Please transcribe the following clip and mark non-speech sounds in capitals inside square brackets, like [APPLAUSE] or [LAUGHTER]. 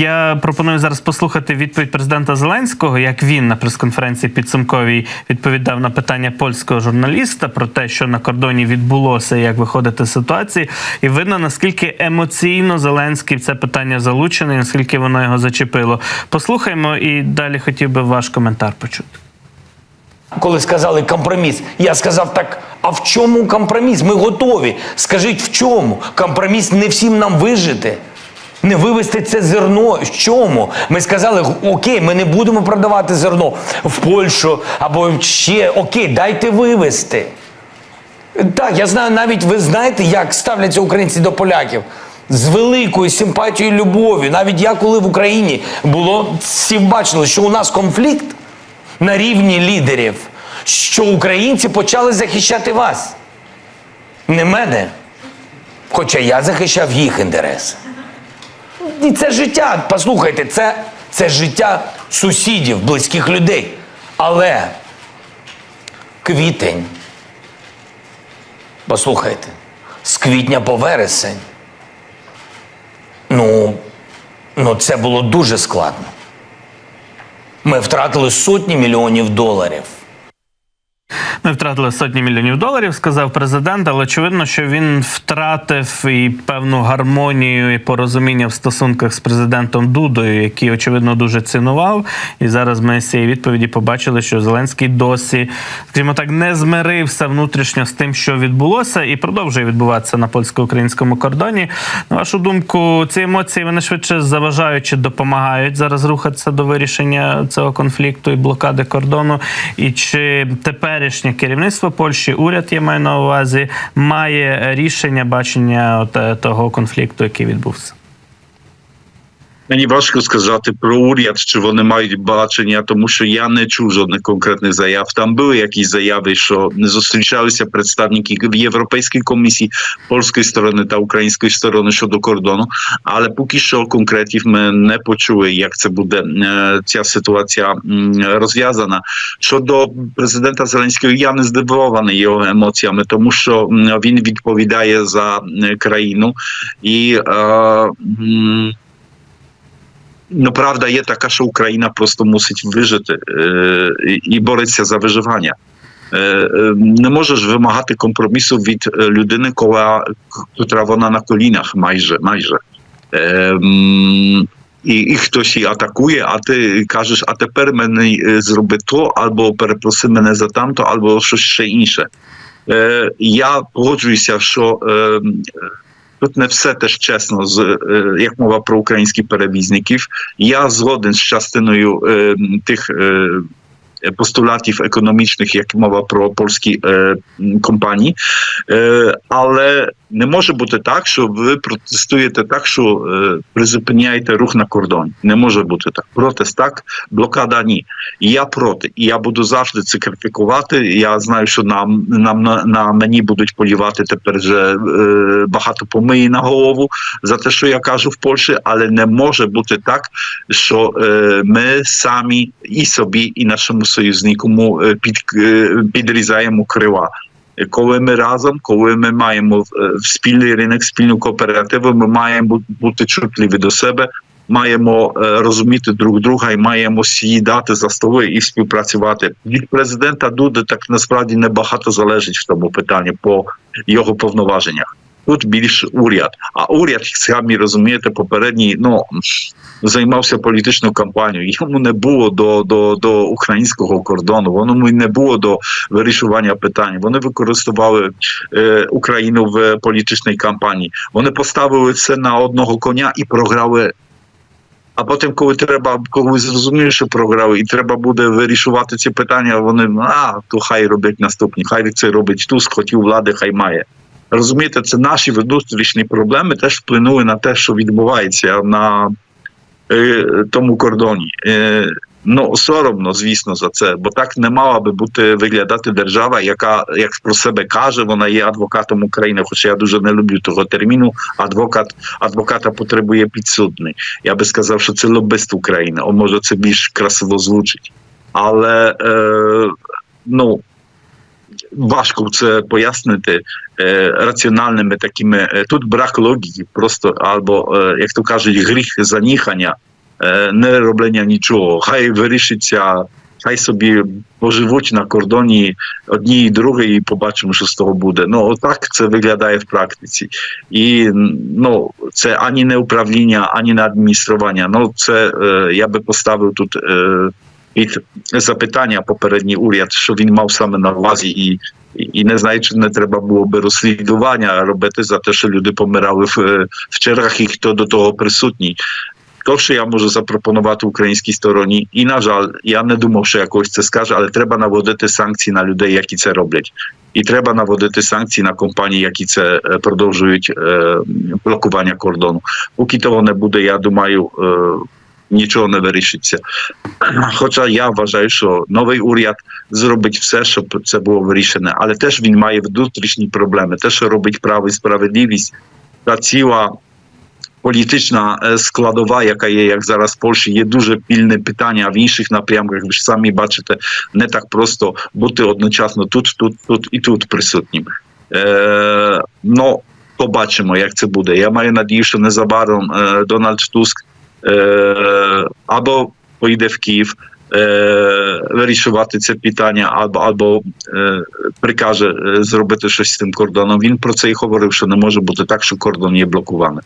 Я пропоную зараз послухати відповідь президента Зеленського, як він на прес-конференції підсумковій відповідав на питання польського журналіста про те, що на кордоні відбулося, як виходити з ситуації, і видно наскільки емоційно Зеленський в це питання залучений, наскільки воно його зачепило. Послухаймо і далі хотів би ваш коментар почути. Коли сказали компроміс, я сказав так. А в чому компроміс? Ми готові. Скажіть, в чому? Компроміс не всім нам вижити. Не вивезти це зерно. В чому? Ми сказали, окей, ми не будемо продавати зерно в Польщу або ще окей, дайте вивезти. Так, я знаю, навіть ви знаєте, як ставляться українці до поляків. З великою симпатією і любов'ю. Навіть я, коли в Україні було, всі бачили, що у нас конфлікт на рівні лідерів, що українці почали захищати вас. Не мене. Хоча я захищав їх інтереси. І це життя, послухайте, це, це життя сусідів, близьких людей. Але квітень. Послухайте, з квітня по вересень. Ну, ну це було дуже складно. Ми втратили сотні мільйонів доларів. Ми втратили сотні мільйонів доларів, сказав президент, але очевидно, що він втратив і певну гармонію і порозуміння в стосунках з президентом Дудою, який очевидно дуже цінував. І зараз ми з цієї відповіді побачили, що Зеленський досі, скажімо так, не змирився внутрішньо з тим, що відбулося, і продовжує відбуватися на польсько-українському кордоні. На вашу думку, ці емоції вони швидше заважають чи допомагають зараз рухатися до вирішення цього конфлікту і блокади кордону. І чи теперішнє керівництво Польщі, уряд я маю на увазі, має рішення бачення от, е, того конфлікту, який відбувся? Мені важко сказати про уряд, чи вони мають бачення, тому що я не чув жодних конкретних заяв. Там були якісь заяви, що не зустрічалися представники в Європейській комісії польської сторони та української сторони щодо кордону. Але поки що конкретів ми не почули, як це буде е, ця ситуація м, розв'язана. Щодо президента Зеленського, я не здивований його емоціями, тому що м, він відповідає за е, країну і. Е, м, Ну, правда є така, що Україна просто мусить вижити е, і- і бореться за виживання. Е, е, не можеш вимагати компромісу від е, людини, кола, котра вона на колінах майже. майже. Е, м, і, і хтось її атакує, а ти кажеш, а тепер мені е, зроби то, або перепроси мене за тамто, або щось ще інше. Е, я погоджуюся, що е, Тут не все теж чесно, з е, як мова про українських перевізників. Я згоден з частиною е, тих е, постулатів економічних, як мова про польські е, компанії, е, але не може бути так, що ви протестуєте так, що е, призупиняєте рух на кордоні. Не може бути так. Протест так, блокада ні. Я проти. І я буду завжди це критикувати. Я знаю, що нам, нам на, на мені будуть полівати тепер вже е, багато помиї на голову за те, що я кажу в Польщі, але не може бути так, що е, ми самі і собі, і нашому союзнику е, під, е, підрізаємо крила. Коли ми разом, коли ми маємо е, спільний ринок, спільну кооперативу, ми маємо бути чутливі до себе, маємо е, розуміти друг друга і маємо сідати за столи і співпрацювати. Від президента Дуди так насправді небагато залежить в тому питанні по його повноваженнях. Тут більш уряд. А уряд, самі розумієте, попередній ну займався політичною кампанією. Йому не було до, до, до українського кордону, воно не було до вирішування питань. Вони використовували е, Україну в політичній кампанії. Вони поставили це на одного коня і програли. А потім, коли треба, коли зрозуміли, що програли, і треба буде вирішувати ці питання, вони а то хай роблять наступні, хай це робить Туск, хотів влади, хай має. Розумієте, це наші внутрішні проблеми теж вплинули на те, що відбувається на е, тому кордоні. Е, ну соромно, звісно, за це, бо так не мала би бути виглядати держава, яка як про себе каже, вона є адвокатом України. Хоча я дуже не люблю того терміну. Адвокат адвоката потребує підсудний. Я би сказав, що це лобист України. О, може, це більш красиво звучить, але е, ну. Важко це пояснити е, раціональними такими. е, Тут брак логіки, просто або, е, як то кажуть, гріх заніхання. е, не роблення нічого. Хай вирішиться, хай собі поживуть на кордоні одні і другі, і побачимо, що з того буде. Ну, отак це виглядає в практиці. І ну, це ані не управління, ані не адміністрування. Ну, це е, я би поставив тут під запитання попередній уряд, що він мав саме на увазі, і, і, не знаю, чи не треба було би розслідування робити за те, що люди помирали в, в чергах і хто до того присутній. То, що я можу запропонувати українській стороні, і на жаль, я не думав, що якось це скаже, але треба наводити санкції на людей, які це роблять. І треба наводити санкції на компанії, які це продовжують е, блокування кордону. Поки того не буде, я думаю, е, нічого не вирішиться. [CLEARS THROAT] Хоча я вважаю, що новий уряд зробить все, щоб це було вирішене, але теж він має внутрішні проблеми. Те, що робить право і справедливість, та ціла політична е, складова, яка є як зараз в Польщі, є дуже пільне питання. В інших напрямках ви ж самі бачите, не так просто бути одночасно тут, тут, тут і тут присутнім. Е, ну, побачимо, як це буде. Я маю надію, що незабаром е, Дональд Туск е, або поїде в Київ. Е, вирішувати це питання або або е, прикаже е, зробити щось з тим кордоном. Він про це і говорив, що не може бути так, що кордон є блокований.